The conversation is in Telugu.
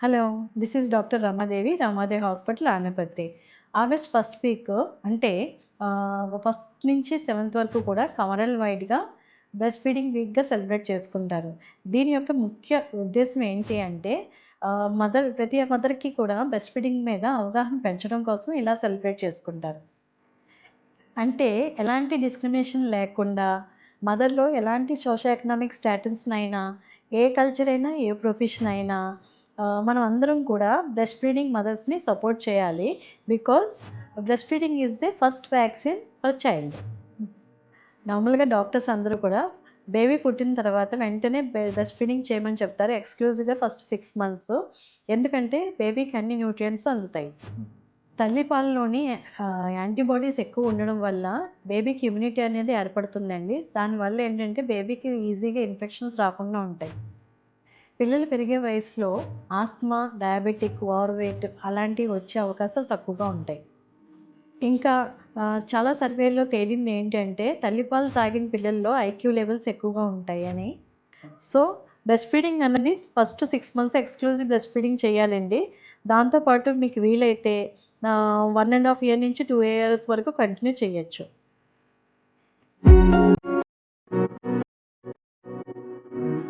Hello this is doctor Ramadevi Ramadevi hospital Anaparthi. August first week అంటే ఫస్ట్ నుంచి సెవెంత్ వరకు కూడా కమరల్ వైడ్గా బ్రెస్ట్ ఫీడింగ్ వీక్గా సెలబ్రేట్ చేసుకుంటారు. దీని యొక్క ముఖ్య ఉద్దేశం ఏంటి అంటే మదర్ ప్రతి మదర్కి కూడా బ్రెస్ట్ ఫీడింగ్ మీద అవగాహన పెంచడం కోసం ఇలా సెలబ్రేట్ చేసుకుంటారు. అంటే ఎలాంటి డిస్క్రిమినేషన్ లేకుండా మదర్లో ఎలాంటి సోషల్ ఎకనామిక్ స్టాటస్నైనా ఏ కల్చర్ అయినా ఏ ప్రొఫెషన్ అయినా మనం అందరం కూడా బ్రెస్ట్ ఫీడింగ్ మదర్స్ని సపోర్ట్ చేయాలి because breast feeding is the first vaccine for child నార్మల్గా డాక్టర్స్ అందరూ కూడా బేబీ పుట్టిన తర్వాత వెంటనే బ్రెస్ట్ ఫీడింగ్ చేయమని చెప్తారు. ఎక్స్క్లూజివ్గా ఫస్ట్ సిక్స్ మంత్స్ ఎందుకంటే బేబీకి అన్ని న్యూట్రియంట్స్ అందుతాయి. తల్లిపాలలోని యాంటీబాడీస్ ఎక్కువ ఉండడం వల్ల బేబీకి ఇమ్యూనిటీ అనేది ఏర్పడుతుందండి. దానివల్ల ఏంటంటే బేబీకి ఈజీగా ఇన్ఫెక్షన్స్ రాకుండా ఉంటాయి. పిల్లలు పెరిగే వయసులో ఆస్తమా డయాబెటిక్ ఓవర్వేట్ అలాంటివి వచ్చే అవకాశాలు తక్కువగా ఉంటాయి. ఇంకా చాలా సర్వేల్లో తేలింది ఏంటంటే తల్లిపాలు తాగిన పిల్లల్లో ఐక్యూ లెవెల్స్ ఎక్కువగా ఉంటాయి అని. సో బ్రెస్ట్ ఫీడింగ్ అనేది first six months exclusive breast feeding చేయాలండి. దాంతోపాటు మీకు వీలైతే వన్ అండ్ హాఫ్ ఇయర్ నుంచి టూ ఇయర్స్ వరకు కంటిన్యూ చేయొచ్చు.